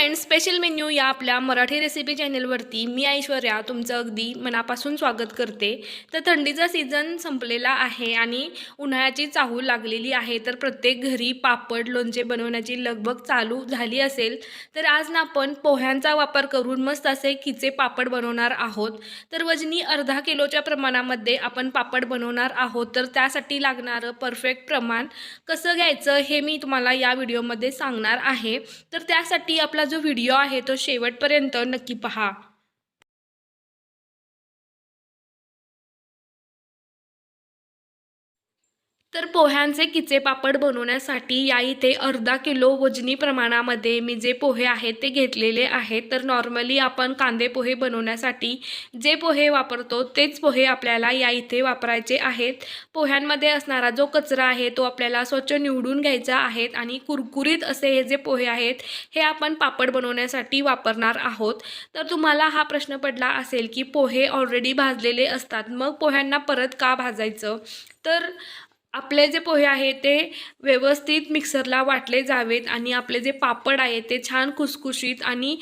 Friends special menu या आपल्या Marathi recipe चॅनलवरती मी ऐश्वर्या तुमचं अगदी मनापासून स्वागत करते. तर थंडीचा सीझन संपलेला आहे आणि उन्हाळ्याची चाहूल लागलेली आहे. तर प्रत्येक घरी पापड लोणचे बनवण्याची लगबग चालू झाली असेल तर आज ना आपण पोह्यांचा वापर करून मस्त असे खिचे पापड बनवणार आहोत. तर वजनी अर्धा किलोच्या प्रमाणामध्ये आपण पापड बनवणार आहोत. तर त्यासाठी लागणारं परफेक्ट प्रमाण कसं घ्यायचं हे मी तुम्हाला या व्हिडिओमध्ये सांगणार आहे. तर त्यासाठी आपला जो व्हिडिओ आहे तो शेवटपर्यंत नक्की पहा. तर पोह्यांचे किचे पापड बनवण्यासाठी या इथे अर्धा किलो वजनी प्रमाणामध्ये मी जे पोहे आहेत ते घेतलेले आहेत. तर नॉर्मली आपण कांदे पोहे बनवण्यासाठी जे पोहे वापरतो तेच पोहे आपल्याला या इथे वापरायचे आहेत. पोह्यांमध्ये असणारा जो कचरा आहे तो आपल्याला स्वच्छ निवडून घ्यायचा आहे आणि कुरकुरीत असे हे जे पोहे आहेत हे आपण पापड बनवण्यासाठी वापरणार आहोत. तर तुम्हाला हा प्रश्न पडला असेल की पोहे ऑलरेडी भाजलेले असतात मग पोह्यांना परत का भाजायचं? तर आपले जे पोहे आहे ते व्यवस्थित मिक्सरला वाटले जावेत आणि आपले जे पापड आहे ते छान खुसखुशीत आणि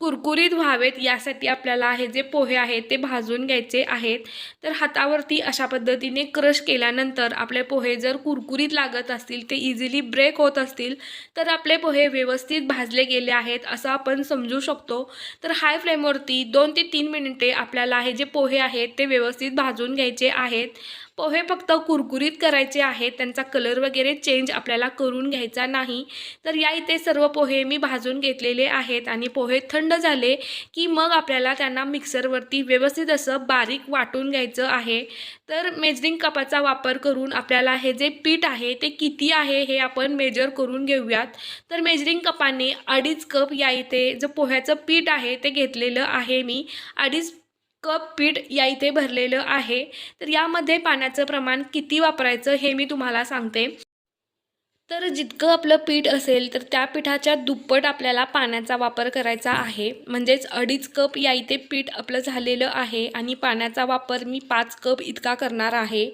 कुरकुरीत व्हावेत यासाठी आपल्याला हे जे पोहे आहेत ते भाजून घ्यायचे आहेत. तर हातावरती अशा पद्धतीने क्रश केल्यानंतर आपले पोहे जर कुरकुरीत लागत असतील ते इझिली ब्रेक होत असतील तर आपले पोहे व्यवस्थित भाजले गेले आहेत असं आपण समजू शकतो. तर हाय फ्लेमवरती दोन ते तीन मिनिटे आपल्याला हे जे पोहे आहेत ते व्यवस्थित भाजून घ्यायचे आहेत. पोहे फक्त कुरकुरीत करायचे आहेत त्यांचा कलर वगैरे चेंज आपल्याला करून घ्यायचा नाही. तर या इथे सर्व पोहे मी भाजून घेतलेले आहेत आणि पोहे थंड झाले की मग आपल्याला त्यांना मिक्सरवरती व्यवस्थित असं बारीक वाटून घ्यायचं आहे. तर मेजरिंग कपाचा वापर करून आपल्याला हे जे पीठ आहे ते किती आहे हे आपण मेजर करून घेऊयात. तर मेजरिंग कपाने अडीच कप या इथे जो पोह्याचं पीठ आहे ते घेतलेलं आहे मी. अडीच कप पीठ या इथे भरलेलं आहे. तर यामध्ये पाण्याचं प्रमाण किती वापरायचं हे मी तुम्हाला सांगते. तर जितकं आपलं पीठ असेल तर त्या पिठाच्या दुप्पट आपल्याला पाण्याचा वापर करायचा आहे. म्हणजेच अडीच कप या इथे पीठ आपलं झालेलं आहे आणि पाण्याचा वापर मी पाच कप इतका करणार आहे.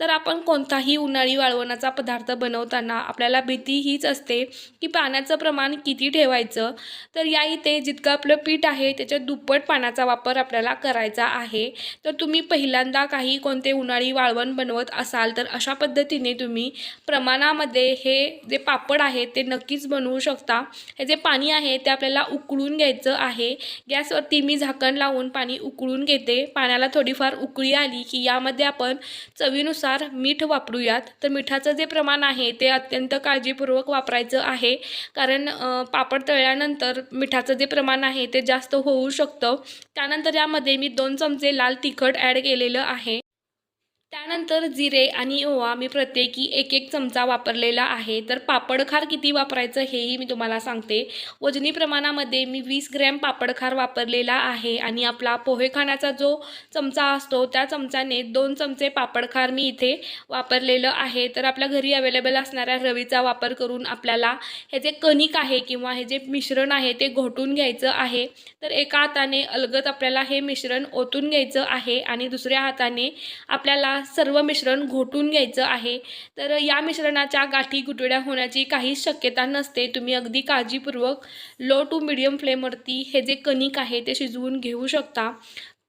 तर आपण कोणताही उन्हाळी वाळवणाचा पदार्थ बनवताना आपल्याला भीती हीच असते की पाण्याचं प्रमाण किती ठेवायचं. तर या इथे जितकं आपलं पीठ आहे त्याच्या दुप्पट पाण्याचा वापर आपल्याला करायचा आहे. तर तुम्ही पहिल्यांदा काही कोणते उन्हाळी वाळवण बनवत असाल तर अशा पद्धतीने तुम्ही प्रमाणामध्ये हे जे पापड आहे ते नक्कीच बनवू शकता. हे जे पाणी आहे ते आपल्याला उकळून घ्यायचं आहे. गॅसवरती मी झाकण लावून पाणी उकळून घेते. पाण्याला थोडीफार उकळी आली की यामध्ये आपण चवीनुसार मीठ वापरूयात. तर मिठाचं जे प्रमाण आहे ते अत्यंत काळजीपूर्वक वापरायचं आहे. कारण पापड तळल्यानंतर मिठाचं जे प्रमाण आहे ते जास्त होऊ शकतं. त्यानंतर यामध्ये मी दोन चमचे लाल तिखट ॲड केलेलं आहे. त्यानंतर जिरे आणि ओवा मी प्रत्येकी एक एक चमचा वापरलेला आहे. तर पापडखार किती वापरायचं हेही मी तुम्हाला सांगते. वजनी प्रमाणामध्ये मी वीस ग्रॅम पापडखार वापरलेला आहे आणि आपला पोहे खाण्याचा जो चमचा असतो त्या चमचाने दोन चमचे पापडखार मी इथे वापरलेलं आहे. तर आपल्या घरी अवेलेबल असणाऱ्या रवीचा वापर करून आपल्याला हे जे कणिक आहे किंवा हे जे मिश्रण आहे ते घोटून घ्यायचं आहे. तर एका हाताने अलगत आपल्याला हे मिश्रण ओतून घ्यायचं आहे आणि दुसऱ्या हाताने आपल्याला सर्व मिश्रण घोटून घ्यायचं आहे. तर या मिश्रणाच्या गाठी गुटड्या होण्याची काहीच शक्यता नसते. तुम्ही अगदी काळजीपूर्वक लो टू मिडियम फ्लेमवरती हे जे कणिक आहे ते शिजवून घेऊ शकता.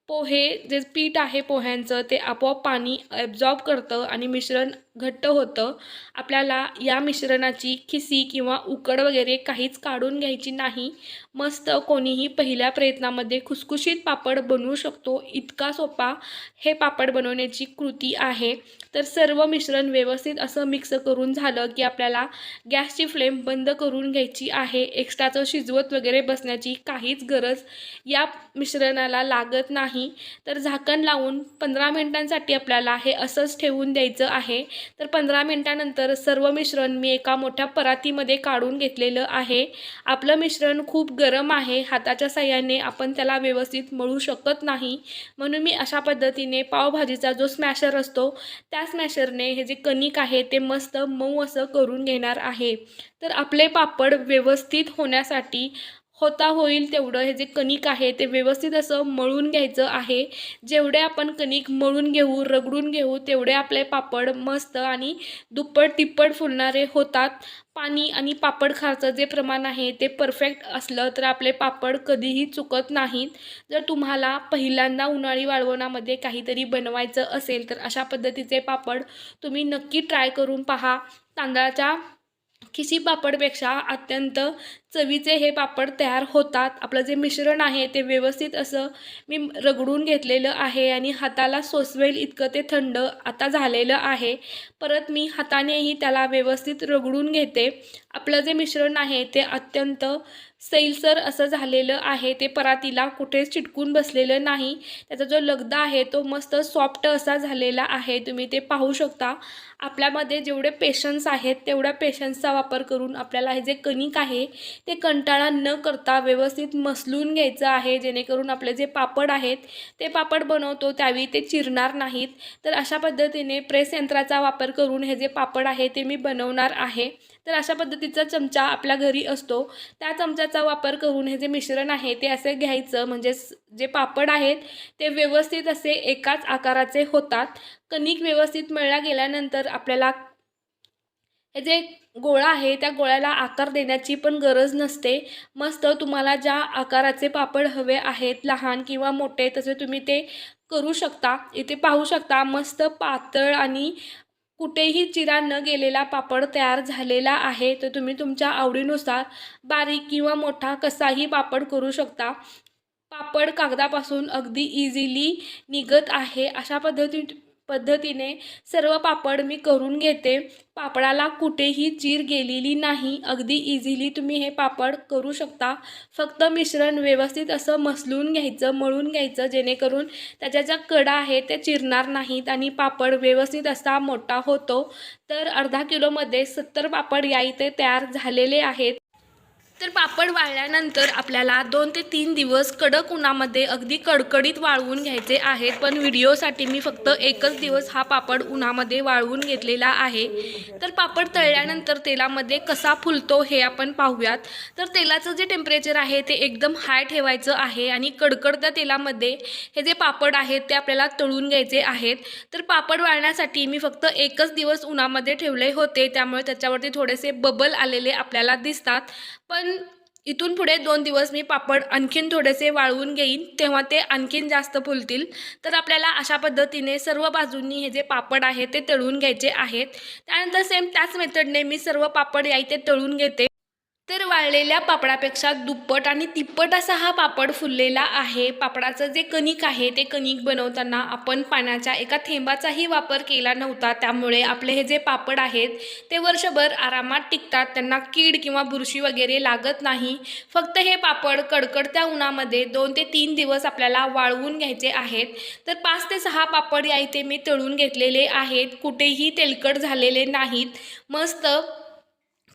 पोहे जे पीठ आहे पोह्यांचं ते आपोआप पाणी ॲब्झॉर्ब करतं आणि मिश्रण घट्ट होतं. आपल्याला या मिश्रणाची खिसी किंवा उकड वगैरे काहीच काढून घ्यायची नाही. मस्त कोणीही पहिल्या प्रयत्नामध्ये खुसखुशीत पापड बनवू शकतो. इतका सोपा हे पापड बनवण्याची कृती आहे. तर सर्व मिश्रण व्यवस्थित असं मिक्स करून झालं की आपल्याला गॅसची फ्लेम बंद करून घ्यायची आहे. एक्स्ट्राचं शिजवत वगैरे बसण्याची काहीच गरज या मिश्रणाला लागत नाही. तर झाकण लावून पंधरा मिनिटांसाठी आपल्याला हे असंच ठेवून द्यायचं आहे. तर पंधरा मिनटानंतर सर्व मिश्रण मी एका मोठ्या परातीमध्ये काढून घेतलेलं आहे. आपलं मिश्रण खूप गरम आहे. हाताच्या साह्याने आपण त्याला व्यवस्थित मळू शकत नाही. म्हणून मी अशा पद्धतीने पावभाजीचा जो स्मॅशर असतो त्या स्मॅशरने हे जे कणिक आहे ते मस्त मऊ असं करून घेणार आहे. तर आपले पापड व्यवस्थित होण्यासाठी होता होईल तेवढं हे जे कणिक आहे ते व्यवस्थित असं मळून घ्यायचं आहे. जेवढे आपण कणिक मळून घेऊ रगडून घेऊ तेवढे आपले पापड मस्त आणि दुप्पट तिप्पट फुलणारे होतात. पाणी आणि पापड खारचं जे प्रमाण आहे ते परफेक्ट असलं तर आपले पापड कधीही चुकत नाहीत. जर तुम्हाला पहिल्यांदा उन्हाळी वाळवणामध्ये काहीतरी बनवायचं असेल तर अशा पद्धतीचे पापड तुम्ही नक्की ट्राय करून पहा. तांदळाच्या खिशी पापडपेक्षा अत्यंत चवीचे हे पापड तयार होतात. आपलं जे मिश्रण आहे ते व्यवस्थित असं मी रगडून घेतलेलं आहे आणि हाताला सोसवेल इतकं ते थंड आता झालेलं आहे. परत मी हातानेही त्याला व्यवस्थित रगडून घेते. आपलं जे मिश्रण आहे ते अत्यंत सैलसर असं झालेलं आहे. ते परातीला कुठेच चिटकून बसलेलं नाही. त्याचा जो लगदा आहे तो मस्त सॉफ्ट असा झालेला आहे. तुम्ही ते पाहू शकता. आपल्यामध्ये जेवढे पेशन्स आहेत तेवढ्या पेशन्सचा वापर करून आपल्याला हे जे कणिक आहे ते कंटाळा न करता व्यवस्थित मसलून घ्यायचं आहे जेणेकरून आपले जे पापड आहेत ते पापड बनवतो त्यावेळी ते चिरणार नाहीत. तर अशा पद्धतीने प्रेस यंत्राचा वापर करून हे जे पापड आहे ते मी बनवणार आहे. तर अशा पद्धतीचा चमचा आपल्या घरी असतो. त्या चमच्याचा वापर करून हे जे मिश्रण आहे ते असे घ्यायचं. म्हणजे जे पापड आहेत ते व्यवस्थित असे एकाच आकाराचे होतात. कणिक व्यवस्थित मळल्या गेल्यानंतर आपल्याला हे जे गोळा आहे त्या गोळ्याला आकार देण्याची पण गरज नसते. मस्त तुम्हाला ज्या आकाराचे पापड हवे आहेत लहान किंवा मोठे तसे तुम्ही ते करू शकता. इथे पाहू शकता मस्त पातळ आणि कुठेही चिरा न गेलेला पापड तयार झालेला आहे. तर तुम्ही तुमच्या आवडीनुसार बारीक किंवा मोठा कसाही पापड करू शकता. पापड कागदापासून अगदी इझिली निघत आहे. अशा पद्धती पद्धतीने सर्व पापड मी करून घेते. पापडाला कुठेही चीर गेलेली नाही. अगदी इझिली तुम्ही हे पापड करू शकता. फक्त मिश्रण व्यवस्थित असं मसलून घ्यायचं मळून घ्यायचं जेणेकरून त्याच्या ज्या कडा आहेत त्या चिरणार नाहीत आणि पापड व्यवस्थित असा मोठा होतो. तर अर्धा किलोमध्ये सत्तर पापड या इथे तयार झालेले आहेत. तर पापड वाळल्यानंतर आपल्याला दोन ते तीन दिवस कडक उन्हामध्ये अगदी कडकडीत वाळवून घ्यायचे आहेत. पण व्हिडिओसाठी मी फक्त एकच दिवस हा पापड उन्हामध्ये वाळवून घेतलेला आहे. तर पापड तळल्यानंतर तेलामध्ये कसा फुलतो हे आपण पाहूयात. तर तेलाचं जे टेम्परेचर आहे ते एकदम हाय ठेवायचं आहे आणि कडकडत्या तेलामध्ये हे जे पापड आहेत ते आपल्याला तळून घ्यायचे आहेत. तर पापड वाळण्यासाठी मी फक्त एकच दिवस उन्हामध्ये ठेवले होते. त्यामुळे त्याच्यावरती थोडेसे बबल आलेले आपल्याला दिसतात. पण इथून पुढे दोन दिवस मी पापड आणखीन थोडेसे वाळवून घेईन. तेव्हा ते आणखीन जास्त फुलतील. तर आपल्याला अशा पद्धतीने सर्व बाजूंनी हे जे पापड आहे ते तळून घ्यायचे आहेत. त्यानंतर सेम त्याच मेथडने मी सर्व पापड या इथे तळून घेते. तर वाळलेल्या पापडापेक्षा दुप्पट आणि तिप्पट असा हा पापड फुललेला आहे. पापडाचं जे कणिक आहे ते कणिक बनवताना आपण पाण्याच्या एका थेंबाचाही वापर केला नव्हता. त्यामुळे आपले हे जे पापड आहेत ते वर्षभर आरामात टिकतात. त्यांना कीड किंवा बुरशी वगैरे लागत नाही. फक्त हे पापड कडकडत्या उन्हामध्ये दोन ते तीन दिवस आपल्याला वाळवून घ्यायचे आहेत. तर पाच ते सहा पापड या इथे मी तळून घेतलेले आहेत. कुठेही तेलकट झालेले नाहीत. मस्त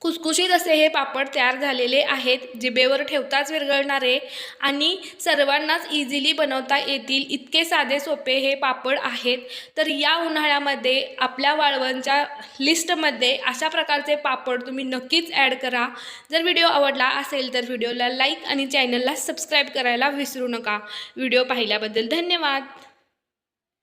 कुसकुशीत असे हे पापड तयार झालेले आहेत. जिभेवर ठेवताच विरघळणारे आणि सर्वांनाच इझिली बनवता येतील इतके साधे सोपे हे पापड आहेत. तर या उन्हाळ्यामध्ये आपल्या वाळवणच्या लिस्टमध्ये अशा प्रकारचे पापड तुम्ही नक्कीच ॲड करा. जर व्हिडिओ आवडला असेल तर व्हिडिओला लाईक आणि चॅनलला सबस्क्राईब करायला विसरू नका. व्हिडिओ पाहिल्याबद्दल धन्यवाद.